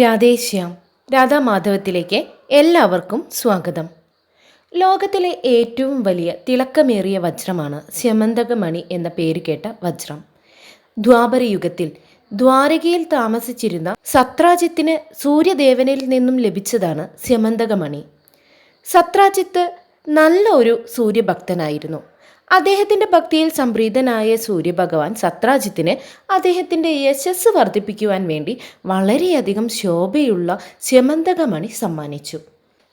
രാധേശ്യാം രാധാമാധവത്തിലേക്ക് എല്ലാവർക്കും സ്വാഗതം. ലോകത്തിലെ ഏറ്റവും വലിയ തിളക്കമേറിയ വജ്രമാണ് ശമന്തകമണി എന്ന പേര് കേട്ട വജ്രം. ദ്വാപരയുഗത്തിൽ ദ്വാരകയിൽ താമസിച്ചിരുന്ന സത്രാജിത്തിന് സൂര്യദേവനിൽ നിന്നും ലഭിച്ചതാണ് ശമന്തകമണി. സത്രാജിത്ത് നല്ല ഒരു സൂര്യഭക്തനായിരുന്നു. അദ്ദേഹത്തിന്റെ ഭക്തിയിൽ സംപ്രീതനായ സൂര്യഭഗവാൻ സത്രാജിത്തിന് അദ്ദേഹത്തിന്റെ യശസ് വർദ്ധിപ്പിക്കുവാൻ വേണ്ടി വളരെയധികം ശോഭയുള്ള സ്യമന്തകമണി സമ്മാനിച്ചു.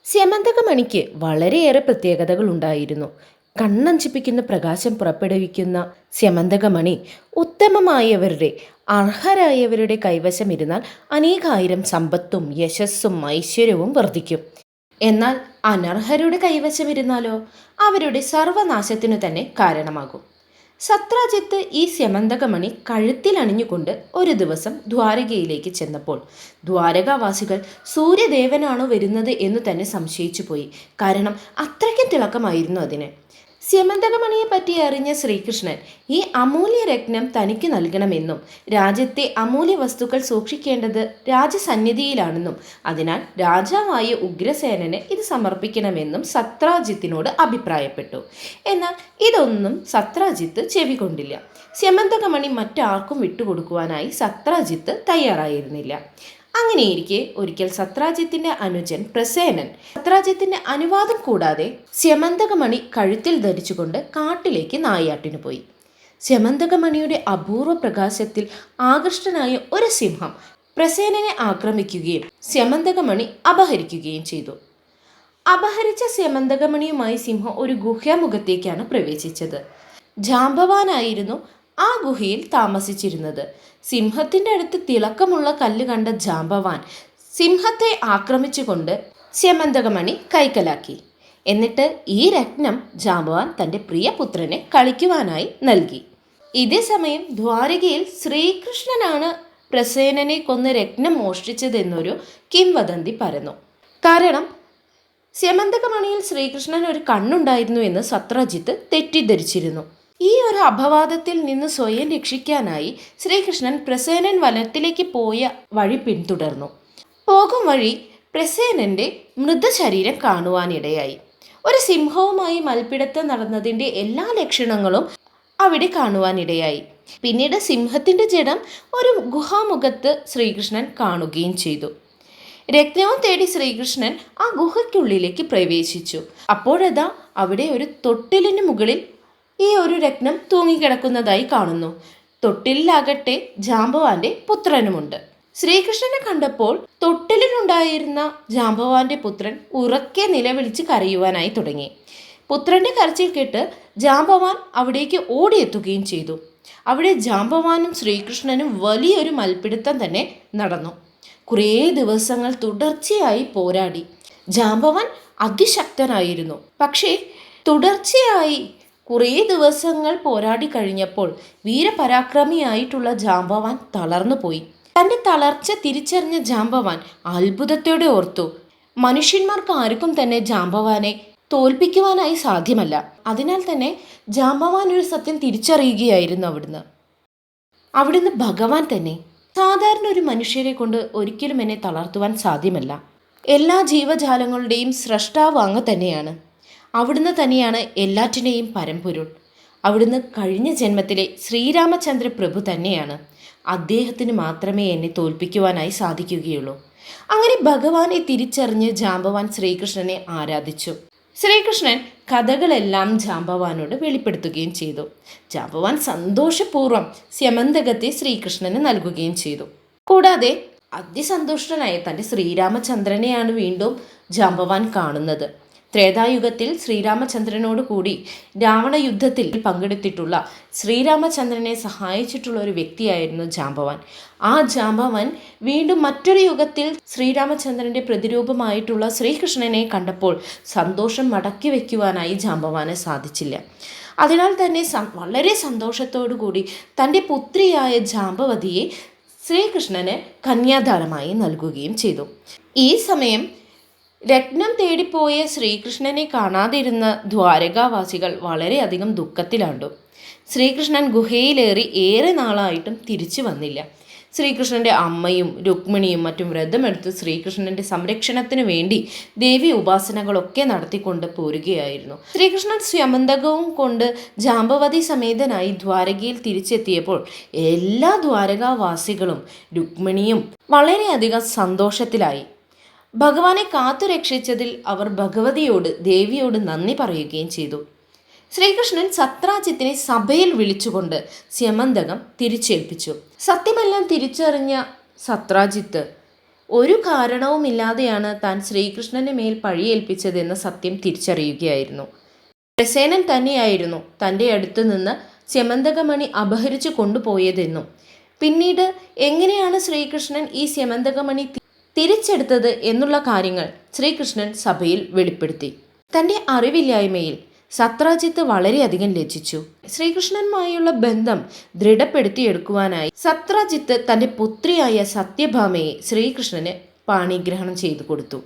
സ്യമന്തകമണിക്ക് വളരെയേറെ പ്രത്യേകതകൾ ഉണ്ടായിരുന്നു. കണ്ണഞ്ചിപ്പിക്കുന്ന പ്രകാശം പുറപ്പെടുവിക്കുന്ന സ്യമന്തകമണി ഉത്തമമായവരുടെ അർഹരായവരുടെ കൈവശം ഇരുന്നാൽ അനേകായിരം സമ്പത്തും യശസ്സും ഐശ്വര്യവും വർദ്ധിക്കും. എന്നാൽ അനർഹരുടെ കൈവശമിരുന്നാലോ അവരുടെ സർവനാശത്തിനു തന്നെ കാരണമാകും. സത്രാജിത്ത് ഈ സ്യമന്തകമണി കഴുത്തിൽ അണിഞ്ഞുകൊണ്ട് ഒരു ദിവസം ദ്വാരകയിലേക്ക് ചെന്നപ്പോൾ ദ്വാരകാവാസികൾ സൂര്യദേവനാണോ വരുന്നത് എന്ന് തന്നെ സംശയിച്ചു പോയി കാരണം അത്രയ്ക്ക് തിളക്കമായിരുന്നു അതിന്. സ്യമന്തകമണിയെ പറ്റി അറിഞ്ഞ ശ്രീകൃഷ്ണൻ ഈ അമൂല്യ രത്നം തനിക്ക് നൽകണമെന്നും രാജ്യത്തെ അമൂല്യ വസ്തുക്കൾ സൂക്ഷിക്കേണ്ടത് രാജസന്നിധിയിലാണെന്നും അതിനാൽ രാജാവായ ഉഗ്രസേനന് ഇത് സമർപ്പിക്കണമെന്നും സത്രാജിത്തിനോട് അഭിപ്രായപ്പെട്ടു. എന്നാൽ ഇതൊന്നും സത്രാജിത്ത് ചെവികൊണ്ടില്ല സ്യമന്തകമണി മറ്റാർക്കും വിട്ടുകൊടുക്കുവാനായി സത്രാജിത്ത് തയ്യാറായിരുന്നില്ല. അങ്ങനെയിരിക്കെ ഒരിക്കൽ സത്രാജിത്തിന്റെ അനുജൻ പ്രസേനൻ സത്രാജിത്തിന്റെ അനുവാദം കൂടാതെ സ്യമന്തകമണി കഴുത്തിൽ ധരിച്ചുകൊണ്ട് കാട്ടിലേക്ക് നായാട്ടിനു പോയി. സ്യമന്തകമണിയുടെ അപൂർവ പ്രകാശത്തിൽ ആകൃഷ്ടനായ ഒരു സിംഹം പ്രസേനനെ ആക്രമിക്കുകയും സ്യമന്തകമണി അപഹരിക്കുകയും ചെയ്തു. അപഹരിച്ച സ്യമന്തകമണിയുമായി സിംഹം ഒരു ഗുഹ്യാമുഖത്തേക്കാണ് പ്രവേശിച്ചത്. ജാമ്പവാനായിരുന്നു ആ ഗുഹയിൽ താമസിച്ചിരുന്നത്. സിംഹത്തിന്റെ അടുത്ത് തിളക്കമുള്ള കല്ല് കണ്ട ജാമ്പവാൻ സിംഹത്തെ ആക്രമിച്ചുകൊണ്ട് സ്യമന്തകമണി കൈക്കലാക്കി. എന്നിട്ട് ഈ രത്നം ജാമ്പവാൻ തന്റെ പ്രിയപുത്രനെ കളിക്കുവാനായി നൽകി. ഇതേ സമയം ദ്വാരകയിൽ ശ്രീകൃഷ്ണനാണ് പ്രസേനനെ കൊന്ന് രത്നം മോഷ്ടിച്ചതെന്നൊരു കിംവദന്തി പരന്നു. കാരണം സ്യമന്തകമണിയിൽ ശ്രീകൃഷ്ണൻ ഒരു കണ്ണുണ്ടായിരുന്നു എന്ന് സത്രജിത്ത് തെറ്റിദ്ധരിച്ചിരുന്നു. ഈ ഒരു അപവാദത്തിൽ നിന്ന് സ്വയം രക്ഷിക്കാനായി ശ്രീകൃഷ്ണൻ പ്രസേനൻ വനത്തിലേക്ക് പോയ വഴി പിന്തുടർന്നു. പോകും വഴി പ്രസേനന്റെ മൃതശരീരം കാണുവാനിടയായി. ഒരു സിംഹവുമായി മൽപ്പിടുത്തം നടന്നതിന്റെ എല്ലാ ലക്ഷണങ്ങളും അവിടെ കാണുവാനിടയായി. പിന്നീട് സിംഹത്തിന്റെ ജഡം ഒരു ഗുഹാമുഖത്ത് ശ്രീകൃഷ്ണൻ കാണുകയും ചെയ്തു. രത്നവും തേടി ശ്രീകൃഷ്ണൻ ആ ഗുഹയ്ക്കുള്ളിലേക്ക് പ്രവേശിച്ചു. അപ്പോഴതാ അവിടെ ഒരു തൊട്ടിലിന് മുകളിൽ ഈ ഒരു രത്നം തൂങ്ങിക്കിടക്കുന്നതായി കാണുന്നു. തൊട്ടിലാകട്ടെ ജാമ്പവാന്റെ പുത്രനുമുണ്ട്. ശ്രീകൃഷ്ണനെ കണ്ടപ്പോൾ തൊട്ടിലിനുണ്ടായിരുന്ന ജാമ്പവാന്റെ പുത്രൻ ഉറക്കെ നിലവിളിച്ച് കരയുവാനായി തുടങ്ങി. പുത്രന്റെ കരച്ചിൽ കേട്ട് ജാമ്പവാൻ അവിടേക്ക് ഓടിയെത്തുകയും ചെയ്തു. അവിടെ ജാമ്പവാനും ശ്രീകൃഷ്ണനും വലിയൊരു മൽപ്പിടുത്തം തന്നെ നടന്നു. കുറേ ദിവസങ്ങൾ തുടർച്ചയായി പോരാടി. ജാമ്പവാൻ അതിശക്തനായിരുന്നു. പക്ഷേ തുടർച്ചയായി കുറേ ദിവസങ്ങൾ പോരാടി കഴിഞ്ഞപ്പോൾ വീരപരാക്രമിയായിട്ടുള്ള ജാംബവാൻ തളർന്നുപോയി തന്റെ തളർച്ച തിരിച്ചറിഞ്ഞ ജാംബവാൻ അത്ഭുതത്തോടെ ഓർത്തു മനുഷ്യന്മാർക്ക് ആർക്കും തന്നെ ജാംബവാനെ തോൽപ്പിക്കുവാനായി സാധ്യമല്ല. അതിനാൽ തന്നെ ജാംബവാൻ ഒരു സത്യം തിരിച്ചറിയുകയായിരുന്നു അവിടുന്ന്. അവിടുന്ന് ഭഗവാൻ തന്നെ. സാധാരണ ഒരു മനുഷ്യരെ കൊണ്ട് ഒരിക്കലും എന്നെ തളർത്തുവാൻ സാധ്യമല്ല. എല്ലാ ജീവജാലങ്ങളുടെയും സ്രഷ്ടാവ് അങ്ങ് തന്നെയാണ്. അവിടുന്ന് തന്നെയാണ് എല്ലാറ്റിനെയും പരമ്പൊരുൾ അവിടുന്ന് കഴിഞ്ഞ ജന്മത്തിലെ ശ്രീരാമചന്ദ്ര പ്രഭു തന്നെയാണ് അദ്ദേഹത്തിന് മാത്രമേ എന്നെ തോൽപ്പിക്കുവാനായി സാധിക്കുകയുള്ളൂ. അങ്ങനെ ഭഗവാനെ തിരിച്ചറിഞ്ഞ് ജാമ്പവാൻ ശ്രീകൃഷ്ണനെ ആരാധിച്ചു. ശ്രീകൃഷ്ണൻ കഥകളെല്ലാം ജാമ്പവാനോട് വെളിപ്പെടുത്തുകയും ചെയ്തു. ജാമ്പവാൻ സന്തോഷപൂർവം സ്യമന്തകത്തെ ശ്രീകൃഷ്ണന് നൽകുകയും ചെയ്തു. കൂടാതെ അതിസന്തുഷ്ടനായ തന്റെ ശ്രീരാമചന്ദ്രനെയാണ് വീണ്ടും ജാമ്പവാൻ കാണുന്നത്. ത്രേതായുഗത്തിൽ ശ്രീരാമചന്ദ്രനോട് കൂടി രാവണ യുദ്ധത്തിൽ പങ്കെടുത്തിട്ടുള്ള ശ്രീരാമചന്ദ്രനെ സഹായിച്ചിട്ടുള്ള ഒരു വ്യക്തിയായിരുന്നു ജാമ്പവാൻ. ആ ജാമ്പവാൻ വീണ്ടും മറ്റൊരു യുഗത്തിൽ ശ്രീരാമചന്ദ്രന്റെ പ്രതിരൂപമായിട്ടുള്ള ശ്രീകൃഷ്ണനെ കണ്ടപ്പോൾ സന്തോഷം മടക്കി വയ്ക്കുവാനായി ജാമ്പവാന് സാധിച്ചില്ല. അതിനാൽ തന്നെ വളരെ സന്തോഷത്തോടു കൂടി തന്റെ പുത്രിയായ ജാമ്പവതിയെ ശ്രീകൃഷ്ണന് കന്യാദാനമായി നൽകുകയും ചെയ്തു. ഈ സമയം രത്നം തേടിപ്പോയ ശ്രീകൃഷ്ണനെ കാണാതിരുന്ന ദ്വാരകാവാസികൾ വളരെയധികം ദുഃഖത്തിലാണ്ടു. ശ്രീകൃഷ്ണൻ ഗുഹയിലേറി ഏറെ നാളായിട്ടും തിരിച്ചു വന്നില്ല. ശ്രീകൃഷ്ണന്റെ അമ്മയും രുക്മിണിയും മറ്റും വ്രതമെടുത്ത് ശ്രീകൃഷ്ണന്റെ സംരക്ഷണത്തിന് വേണ്ടി ദേവി ഉപാസനകളൊക്കെ നടത്തിക്കൊണ്ട് പോരുകയായിരുന്നു. ശ്രീകൃഷ്ണൻ സ്വമന്തകവും കൊണ്ട് ജാമ്പവതി സമേതനായി ദ്വാരകയിൽ തിരിച്ചെത്തിയപ്പോൾ എല്ലാ ദ്വാരകാവാസികളും രുക്മിണിയും വളരെയധികം സന്തോഷത്തിലായി. ഭഗവാനെ കാത്തുരക്ഷിച്ചതിൽ അവർ ഭഗവതിയോട് ദേവിയോട് നന്ദി പറയുകയും ചെയ്തു. ശ്രീകൃഷ്ണൻ സത്രാജിത്തിനെ സഭയിൽ വിളിച്ചുകൊണ്ട് സ്യമന്തകം തിരിച്ചേൽപ്പിച്ചു. സത്യമെല്ലാം തിരിച്ചറിഞ്ഞ സത്രാജിത്ത് ഒരു കാരണവുമില്ലാതെയാണ് താൻ ശ്രീകൃഷ്ണന്റെ മേൽ പഴിയേൽപ്പിച്ചതെന്ന സത്യം തിരിച്ചറിയുകയായിരുന്നു. പ്രസേനൻ തന്നെയായിരുന്നു തന്റെ അടുത്ത് നിന്ന് സ്യമന്തകമണി അപഹരിച്ചു കൊണ്ടുപോയതെന്നും. പിന്നീട് എങ്ങനെയാണ് ശ്രീകൃഷ്ണൻ ഈ സ്യമന്തകമണി തിരിച്ചെടുത്തത് എന്നുള്ള കാര്യങ്ങൾ ശ്രീകൃഷ്ണൻ സഭയിൽ വെളിപ്പെടുത്തി. തന്റെ അറിവില്ലായ്മയിൽ സത്രാജിത്ത് വളരെയധികം ലജ്ജിച്ചു. ശ്രീകൃഷ്ണനുമായുള്ള ബന്ധം ദൃഢപ്പെടുത്തിയെടുക്കുവാനായി സത്രാജിത്ത് തന്റെ പുത്രിയായ സത്യഭാമയെ ശ്രീകൃഷ്ണന് പാണിഗ്രഹണം ചെയ്തു കൊടുത്തു.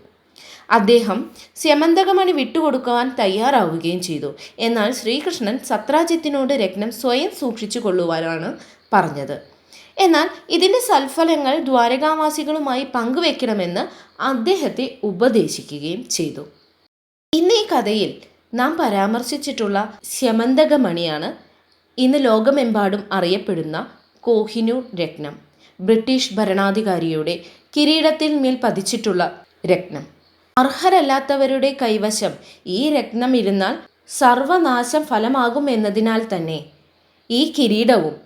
അദ്ദേഹം സ്യമന്തകമണി വിട്ടുകൊടുക്കുവാൻ തയ്യാറാവുകയും ചെയ്തു. എന്നാൽ ശ്രീകൃഷ്ണൻ സത്രാജിത്തിനോട് രത്നം സ്വയം സൂക്ഷിച്ചു കൊള്ളുവാനാണ് പറഞ്ഞത്. എന്നാൽ ഇതിന്റെ സൽഫലങ്ങൾ ദ്വാരകാവാസികളുമായി പങ്കുവെക്കണമെന്ന് അദ്ദേഹത്തെ ഉപദേശിക്കുകയും ചെയ്തു. ഇന്ന് ഈ കഥയിൽ നാം പരാമർശിച്ചിട്ടുള്ള സ്യമന്തകമണിയാണ് ഇന്ന് ലോകമെമ്പാടും അറിയപ്പെടുന്ന കോഹിനൂർ രത്നം ബ്രിട്ടീഷ് ഭരണാധികാരിയുടെ കിരീടത്തിൽ മേൽ പതിച്ചിട്ടുള്ള രത്നം. അർഹരല്ലാത്തവരുടെ കൈവശം ഈ രത്നം ഇരുന്നാൽ സർവനാശം ഫലമാകും എന്നതിനാൽ തന്നെ ഈ കിരീടവും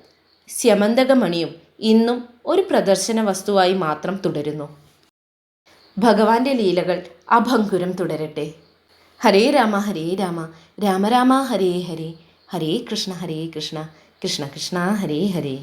സ്യമന്തകമണിയും ഇന്നും ഒരു പ്രദർശന വസ്തുവായി മാത്രം തുടരുന്നു. ഭഗവാന്റെ ലീലകൾ അഭംഗുരം തുടരട്ടെ. ഹരേ രാമ ഹരേ രാമ രാമ രാമ ഹരേ ഹരേ ഹരേ കൃഷ്ണ ഹരേ കൃഷ്ണ കൃഷ്ണ കൃഷ്ണ ഹരേ ഹരേ.